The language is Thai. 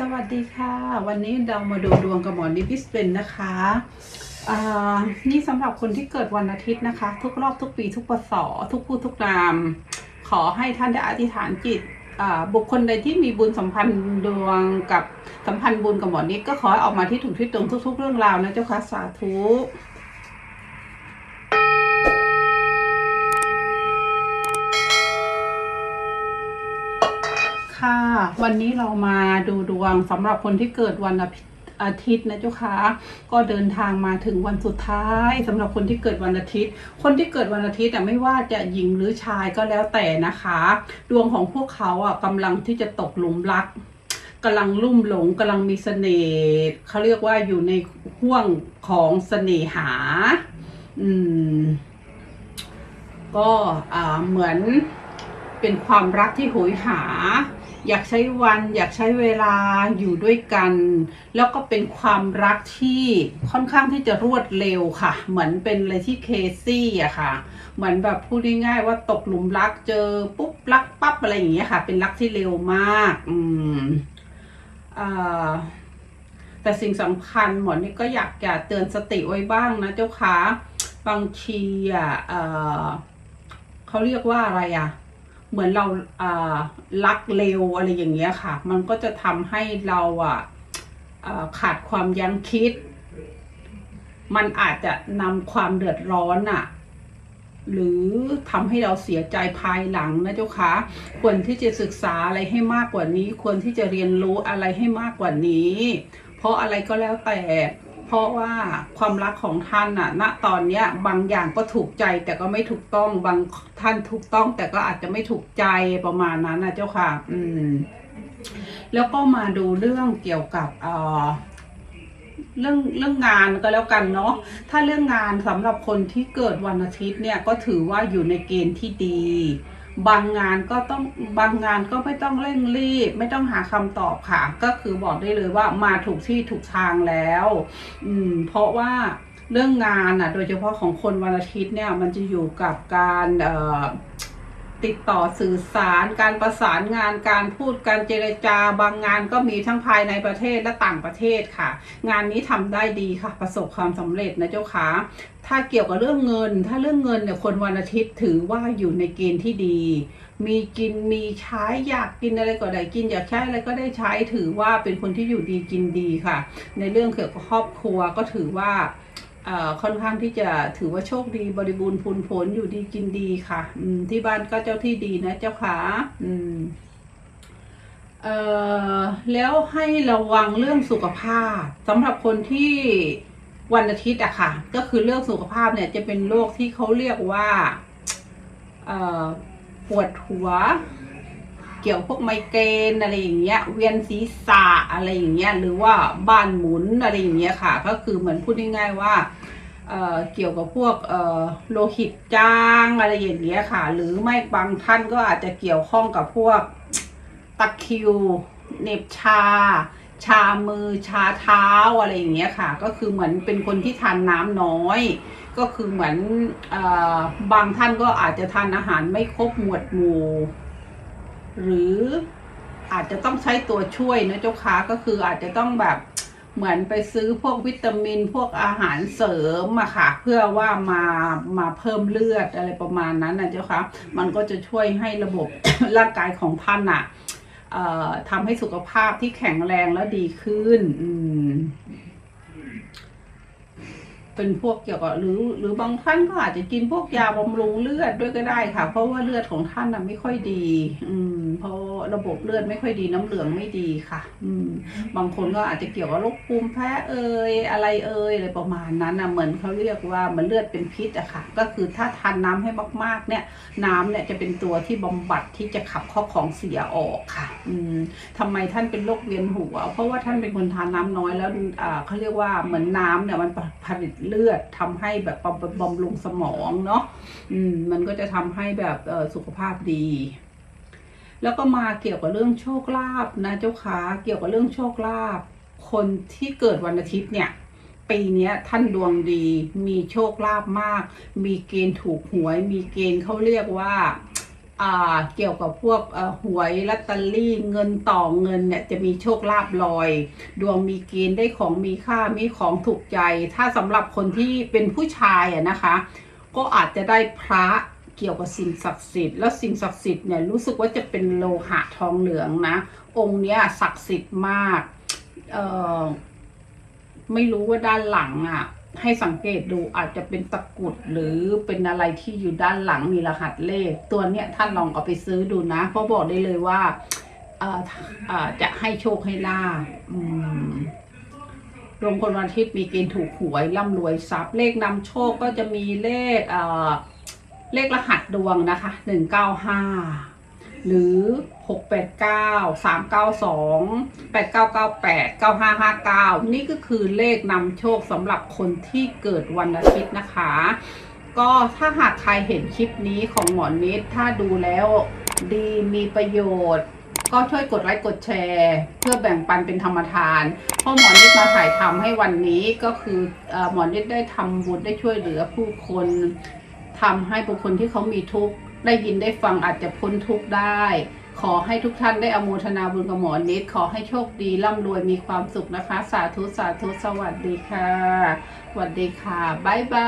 สวัสดีค่ะ วันนี้เรามาดูดวงกับหมอนิพิสเป็นนะคะอ่านี่สำหรับคนที่เกิดวันอาทิตย์นะคะ ทุกรอบทุกปีทุกปศทุกผู้ทุกนาม ขอให้ท่านได้อธิษฐานจิตบุคคลใดที่มีบุญสัมพันธ์ดวงกับสัมพันธ์บุญกับหมอนิดก็ขอให้ออกมาที่ถูกที่ตรงทุก ๆ เรื่องราวนะเจ้าค่ะสาธุ ค่ะ วันนี้เรามาดูดวงสำหรับคนที่เกิดวันอาทิตย์นะเจ้าค่ะก็เดินทางมาถึงวันสุดท้ายสำหรับคนที่เกิดวันอาทิตย์ คนที่เกิดวันอาทิตย์อ่ไม่ว่าจะหญิงหรือชายก็แล้วแต่นะคะ ดวงของพวกเขาอะกำลังที่จะตกหลุมรักกำลังลุ่มหลงกำลังมีเสน่ห์เขาเรียกว่าอยู่ในห่วงของเสน่หา อืม ก็อ่าเหมือนเป็นความรักที่โหยหา อยากใช้วันอยากใช้เวลาอยู่ด้วยกัน แล้วก็เป็นความรักที่ค่อนข้างที่จะรวดเร็วค่ะ เหมือนเป็นอะไรที่เคซี่อะค่ะ เหมือนแบบพูดง่ายๆว่าตกหลุมรักเจอปุ๊บรักปั๊บอะไรอย่างเงี้ยค่ะ เป็นรักที่เร็วมาก อืมอ่าแต่สิ่งสำคัญหมอนี่ก็อยากจะเตือนสติไว้บ้างนะเจ้าคะบางทีอะเขาเรียกว่าอะไรอะ เหมือนเราอ่ารักเร็วอะไรอย่างเงี้ยค่ะ มันก็จะทำให้เราอะขาดความยั้งคิด มันอาจจะนำความเดือดร้อนอะหรือทำให้เราเสียใจภายหลังนะเจ้าคะควรที่จะศึกษาอะไรให้มากกว่านี้ ควรที่จะเรียนรู้อะไรให้มากกว่านี้ เพราะอะไรก็แล้วแต่ เพราะว่าความรักของท่านน่ะ ณ ตอนเนี้ยบางอย่างก็ถูกใจแต่ก็ไม่ถูกต้อง บางท่านถูกต้องแต่ก็อาจจะไม่ถูกใจประมาณนั้นนะเจ้าค่ะ อืม แล้วก็มาดูเรื่องเกี่ยวกับเอ่อเรื่องเรื่องงานก็แล้วกันเนาะ ถ้าเรื่องงานสำหรับคนที่เกิดวันอาทิตย์เนี่ยก็ถือว่าอยู่ในเกณฑ์ที่ดี บางงานก็ต้องบางงานก็ไม่ต้องเร่งรีบ ไม่ต้องหาคำตอบค่ะ ก็คือบอกได้เลยว่ามาถูกที่ถูกทางแล้ว อืม เพราะว่าเรื่องงานอะ โดยเฉพาะของคนวันอาทิตย์เนี่ย มันจะอยู่กับการเอ่อ ติดต่อสื่อสาร การประสานงานการพูดการเจรจาบางงานก็มีทั้งภายในประเทศและต่างประเทศค่ะ งานนี้ทำได้ดีค่ะ ประสบความสำเร็จนะเจ้าค่ะถ้าเกี่ยวกับเรื่องเงิน ถ้าเรื่องเงินเนี่ยคนวันอาทิตย์ถือว่าอยู่ในเกณฑ์ที่ดี มีกินมีใช้อยากกินอะไรก็ได้กินอยากใช้อะไรก็ได้ใช้ถือว่าเป็นคนที่อยู่ดีกินดีค่ะ ในเรื่องเกี่ยวกับครอบครัวก็ถือว่า ค่อนข้างที่จะถือว่าโชคดีบริบูรณ์พูนผลอยู่ดีกินดีค่ะที่บ้านก็เจ้าที่ดีนะเจ้าค่ะอืมเอ่อแล้วให้ระวังเรื่องสุขภาพสำหรับคนที่วันอาทิตย์อะค่ะ ก็คือเรื่องสุขภาพเนี่ยจะเป็นโรคที่เขาเรียกว่าเอ่อปวดหัว กี่ยวพวกไมเกรนอะไรอย่างเงี้ย เวียนศีรษะอะไรอย่างเงี้ย หรือว่าบ้านหมุนอะไรอย่างเงี้ยค่ะ ก็คือเหมือนพูดง่ายๆว่าเเกี่ยวกับพวกโลหิตจางอะไรอย่างเงี้ยค่ะ หรือไม่บางท่านก็อาจจะเกี่ยวข้องกับพวกตะคิวเน็บชา ชามือชาเท้าอะไรอย่างเงี้ยค่ะ ก็คือเหมือนเป็นคนที่ทานน้ำน้อย ก็คือเหมือนอบางท่านก็อาจจะทานอาหารไม่ครบหมวดหมู่ หรืออาจจะต้องใช้ตัวช่วยนะเจ้าค่ะก็คืออาจจะต้องแบบเหมือนไปซื้อพวกวิตามินพวกอาหารเสริมอะค่ะ เพื่อว่ามามาเพิ่มเลือดอะไรประมาณนั้นนะเจ้าค่ะมันก็จะช่วยให้ระบบร่างกายของท่านอะเอ่อทำให้สุขภาพที่แข็งแรงและดีขึ้น อืม เป็นพวกเกี่ยวกับหรือหรือบางท่านก็อาจจะกินพวกยาบำรุงเลือดด้วยก็ได้ค่ะ เพราะว่าเลือดของท่านน่ะไม่ค่อยดี อืม เพราะระบบเลือดไม่ค่อยดีน้ำเหลืองไม่ดีค่ะ อืม บางคนก็อาจจะเกี่ยวกับโรคภูมิแพ้เอ่ยอะไรเอ่ยอะไรประมาณนั้นนะเหมือนเขาเรียกว่ามือนเลือดเป็นพิษอะค่ะ ก็คือถ้าทานน้ำให้มากๆ เนี่ย น้ำเนี่ยจะเป็นตัวที่บำบัดที่จะขับข้อของเสียออกค่ะ อืมทำไมท่านเป็นโรคเวียนหัว เพราะว่าท่านเป็นคนทานน้ำน้อยแล้วอ่าเขาเรียกว่าเหมือนน้ำเนี่ยมันผลิตเลือดทำให้แบบบำบำรุงสมองเนาะอืมมันก็จะทำให้แบบเสุขภาพดี แล้วก็มาเกี่ยวกับเรื่องโชคลาภนะเจ้าค่ะเกี่ยวกับเรื่องโชคลาภคนที่เกิดวันอาทิตย์เนี่ยปีนี้ท่านดวงดี มีโชคลาภมาก มีเกณฑ์ถูกหวย มีเกณฑ์เขาเรียกว่า เกี่ยวกับพวกหวยลอตเตอรี่เงินต่อเงินเนี่ยจะมีโชคลาภลอย ดวงมีเกณฑ์ได้ของมีค่ามีของถูกใจ ถ้าสำหรับคนที่เป็นผู้ชายอะนะคะ ก็อาจจะได้พระเกี่ยวกับสิ่งศักดิ์สิทธิ์แล้วสิ่งศักดิ์สิทธิ์เนี่ยรู้สึกว่าจะเป็นโลหะทองเหลืองนะ องค์เนี้ยศักดิ์สิทธิ์มากเออไม่รู้ว่าด้านหลังอะ ให้สังเกตดูอาจจะเป็นตะกรุดหรือเป็นอะไรที่อยู่ด้านหลังมีรหัสเลข ตัวเนี้ยท่านลองเอาไปซื้อดูนะ เพราะบอกได้เลยว่าเอ่ออ่อจะให้โชคให้ลาภอืมงคนวันอาทิตย์มีเกณฑ์ถูกหวยร่ำรวยทรัพย์เลขนำโชคก็จะมีเลขเอ่อเลขรหัสดวงนะคะหนึ่งเก้าห้า หรือหกแปดเก้าสามเก้าสองแปดเก้าเก้าแปดเก้าห้าห้าเก้านี่ก็คือเลขนำโชคสำหรับคนที่เกิดวันอาทิตย์นะคะ ก็ถ้าหากใครเห็นคลิปนี้ของหมอนิดถ้าดูแล้วดีมีประโยชน์ก็ช่วยกดไลค์กดแชร์ เพื่อแบ่งปันเป็นธรรมทานเพราะหมอนิดมาถ่ายทำให้วันนี้ก็คือเออหมอนิดได้ทำบุญได้ช่วยเหลือผู้คนทำให้บุคคลที่เขามีทุกข์ ได้ยินได้ฟังอาจจะพ้นทุกข์ได้ ขอให้ทุกท่านได้อโมทนาบุญกับหมอนิด ขอให้โชคดีร่ำรวยมีความสุขนะคะ สาธุสาธุสวัสดีค่ะ สวัสดีค่ะ บ๊ายบาย